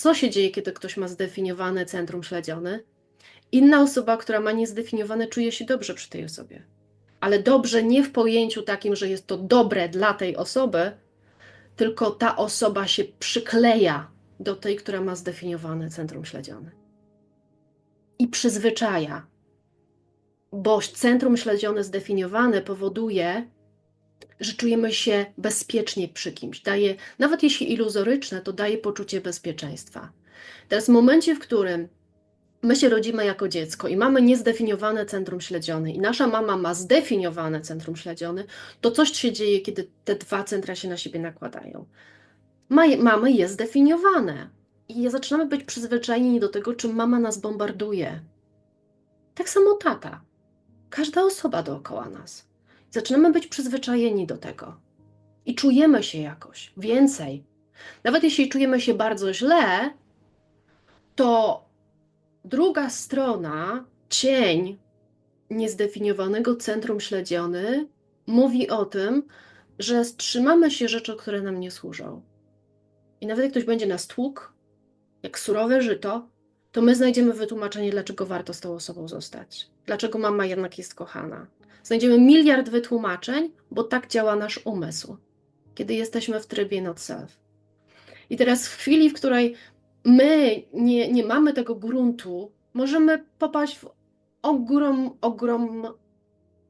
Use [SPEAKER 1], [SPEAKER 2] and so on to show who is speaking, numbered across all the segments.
[SPEAKER 1] Co się dzieje, kiedy ktoś ma zdefiniowane centrum śledzione? Inna osoba, która ma niezdefiniowane, czuje się dobrze przy tej osobie. Ale dobrze nie w pojęciu takim, że jest to dobre dla tej osoby, tylko ta osoba się przykleja do tej, która ma zdefiniowane centrum śledzione. I przyzwyczaja, bo centrum śledzione zdefiniowane powoduje, że czujemy się bezpiecznie przy kimś. Daje, nawet jeśli iluzoryczne, to daje poczucie bezpieczeństwa. Teraz w momencie, w którym my się rodzimy jako dziecko i mamy niezdefiniowane centrum śledzione i nasza mama ma zdefiniowane centrum śledzione, to coś się dzieje, kiedy te dwa centra się na siebie nakładają. Ma- Mamy jest zdefiniowane i zaczynamy być przyzwyczajeni do tego, czym mama nas bombarduje. Tak samo tata. Każda osoba dookoła nas. Zaczynamy być przyzwyczajeni do tego i czujemy się jakoś więcej. Nawet jeśli czujemy się bardzo źle, to druga strona, cień niezdefiniowanego centrum śledziony, mówi o tym, że wstrzymamy się rzeczy, które nam nie służą. I nawet jak ktoś będzie nas tłukł, jak surowe żyto, to my znajdziemy wytłumaczenie, dlaczego warto z tą osobą zostać. Dlaczego mama jednak jest kochana. Znajdziemy miliard wytłumaczeń, bo tak działa nasz umysł, kiedy jesteśmy w trybie not self. I teraz w chwili, w której my nie, nie mamy tego gruntu, możemy popaść w ogrom, ogrom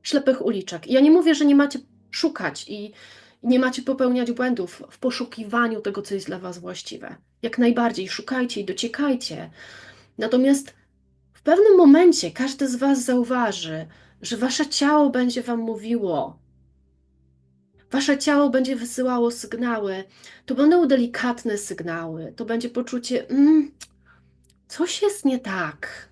[SPEAKER 1] ślepych uliczek. I ja nie mówię, że nie macie szukać i i nie macie popełniać błędów w poszukiwaniu tego, co jest dla Was właściwe. Jak najbardziej szukajcie i dociekajcie. Natomiast w pewnym momencie każdy z Was zauważy, że Wasze ciało będzie Wam mówiło, Wasze ciało będzie wysyłało sygnały. To będą delikatne sygnały. To będzie poczucie, mm, coś jest nie tak.